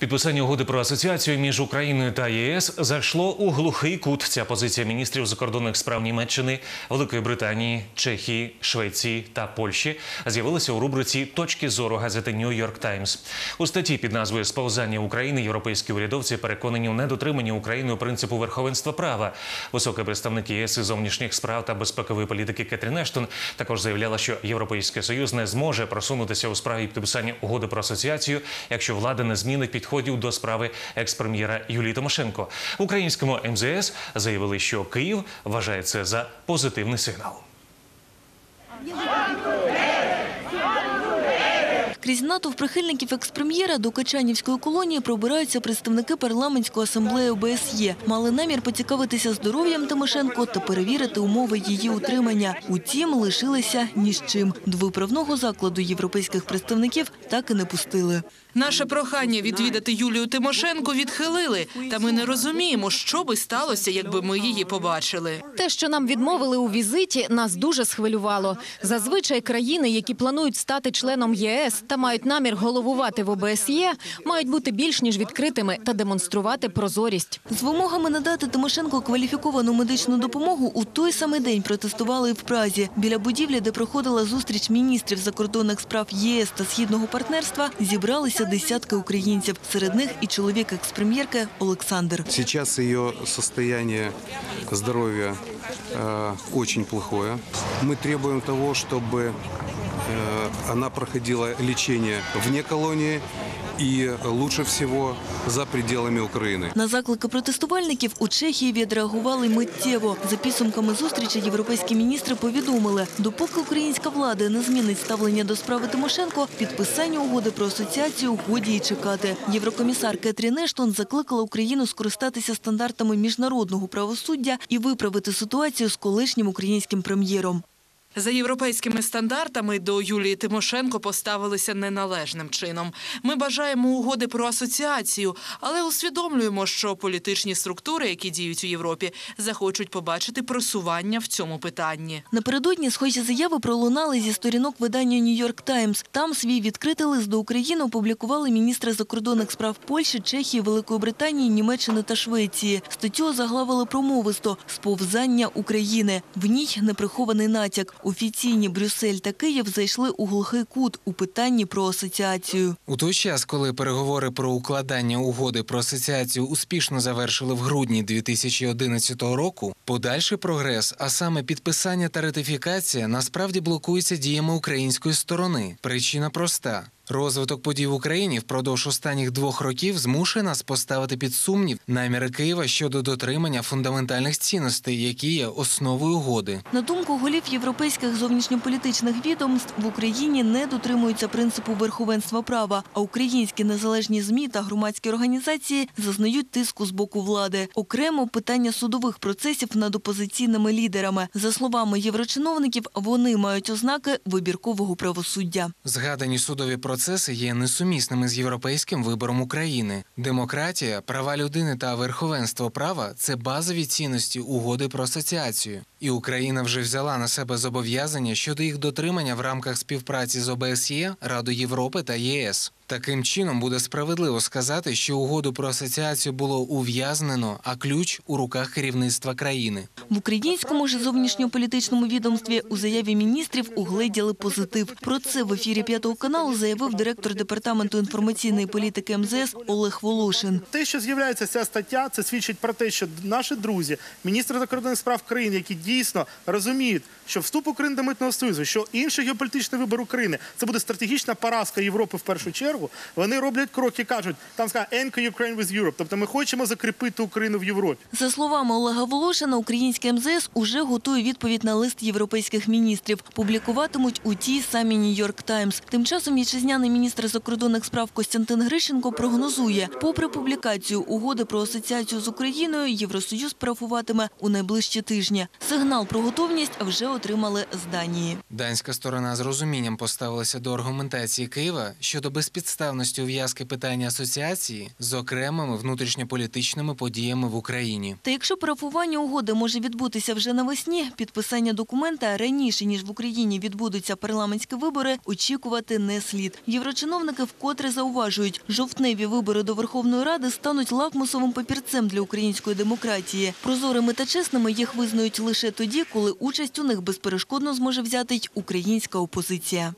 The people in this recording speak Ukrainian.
Підписання угоди про асоціацію між Україною та ЄС зайшло у глухий кут. Ця позиція міністрів закордонних справ Німеччини, Великої Британії, Чехії, Швеції та Польщі з'явилася у рубриці Точки зору газети York Times. У статті під назвою Сповзання України європейські урядовці переконані у недотриманні Україною принципу верховенства права. Високий представник ЄС із зовнішніх справ та безпекової політики Кетрін Ештон також заявляла, що Європейський Союз не зможе просунутися у справі підписання угоди про асоціацію, якщо влада не змінить підходів до справи екс-прем'єра Юлії Тимошенко. В українському МЗС заявили, що Київ вважає це за позитивний сигнал. Крізь натовп прихильників експрем'єра до Качанівської колонії пробираються представники парламентської асамблеї ОБСЄ. Мали намір поцікавитися здоров'ям Тимошенко та перевірити умови її утримання. Утім, лишилися ні з чим. До виправного закладу європейських представників так і не пустили. Наше прохання відвідати Юлію Тимошенко відхилили, та ми не розуміємо, що би сталося, якби ми її побачили. Те, що нам відмовили у візиті, нас дуже схвилювало. Зазвичай країни, які планують стати членом ЄС та мають намір головувати в ОБСЄ, мають бути більш ніж відкритими та демонструвати прозорість. З вимогами надати Тимошенко кваліфіковану медичну допомогу у той самий день протестували і в Празі. Біля будівлі, де проходила зустріч міністрів закордонних справ єС та східного партнерства, зібралися десятки українців. Серед них і чоловік експрем'єрки Олександр. Сейчас ее состояние здоровья э, очень плохое. Мы требуем того, чтобы э, она проходила лечение вне колонии и лучше всего за пределами Украины. На заклики протестувальників у Чехії відреагували миттєво. За підсумками зустрічі європейські міністри повідомили, допоки українська влада не змінить ставлення до справи Тимошенко, підписання угоди про асоціацію годі й чекати. Єврокомісар Кетрін Ештон закликала Україну скористатися стандартами міжнародного правосуддя і виправити ситуацію з колишнім українським прем'єром. За європейськими стандартами до Юлії Тимошенко поставилися неналежним чином. Ми бажаємо угоди про асоціацію, але усвідомлюємо, що політичні структури, які діють у Європі, захочуть побачити просування в цьому питанні. Напередодні схожі заяви пролунали зі сторінок видання «Нью-Йорк Таймс». Там свій відкритий лист до України опублікували міністри закордонних справ Польщі, Чехії, Великої Британії, Німеччини та Швеції. Статтю озаглавили промовисто «Сповзання України». В ній неприхований натяк. Офіційні Брюссель та Київ зайшли у глухий кут у питанні про асоціацію. У той час, коли переговори про укладання угоди про асоціацію успішно завершили в грудні 2011 року, подальший прогрес, а саме підписання та ратифікація, насправді блокується діями української сторони. Причина проста. Розвиток подій в Україні впродовж останніх двох років змушує нас поставити під сумнів наміри Києва щодо дотримання фундаментальних цінностей, які є основою угоди. На думку голів європейських зовнішньополітичних відомств, в Україні не дотримуються принципу верховенства права, а українські незалежні ЗМІ та громадські організації зазнають тиску з боку влади. Окремо питання судових процесів над опозиційними лідерами. За словами єврочиновників, вони мають ознаки вибіркового правосуддя. Згадані судові процеси є несумісними з європейським вибором України. Демократія, права людини та верховенство права це базові цінності угоди про асоціацію. І Україна вже взяла на себе зобов'язання щодо їх дотримання в рамках співпраці з ОБСЄ, Радою Європи та ЄС. Таким чином буде справедливо сказати, що угоду про асоціацію було ув'язнено, а ключ у руках керівництва країни. В українському ж зовнішньополітичному відомстві у заяві міністрів угледіли позитив. Про це в ефірі п'ятого каналу заявив директор департаменту інформаційної політики МЗС Олег Волошин. Те, що з'являється ця стаття, це свідчить про те, що наші друзі, міністри закордонних справ країн, які дійсно розуміють, що вступ України до митного союзу, що інший геополітичний вибор України це буде стратегічна поразка Європи в першу чергу. Вони роблять кроки, кажуть, там сказано «Anchor Ukraine with Europe», тобто ми хочемо закріпити Україну в Європі. За словами Олега Волошина, українське МЗС уже готує відповідь на лист європейських міністрів. Публікуватимуть у тій самій «Нью-Йорк Таймс». Тим часом вітчизняний міністр закордонних справ Костянтин Грищенко прогнозує, попри публікацію угоди про асоціацію з Україною, Євросоюз парафуватиме у найближчі тижні. Сигнал про готовність вже отримали з Данії. Данська сторона з розумінням поставилася до аргументації Києва щодо безпідставного співпідставності ув'язки питання асоціації з окремими внутрішньополітичними подіями в Україні. Та якщо парафування угоди може відбутися вже навесні, підписання документа раніше, ніж в Україні відбудуться парламентські вибори, очікувати не слід. Єврочиновники вкотре зауважують, жовтневі вибори до Верховної Ради стануть лакмусовим папірцем для української демократії. Прозорими та чесними їх визнають лише тоді, коли участь у них безперешкодно зможе взяти й українська опозиція.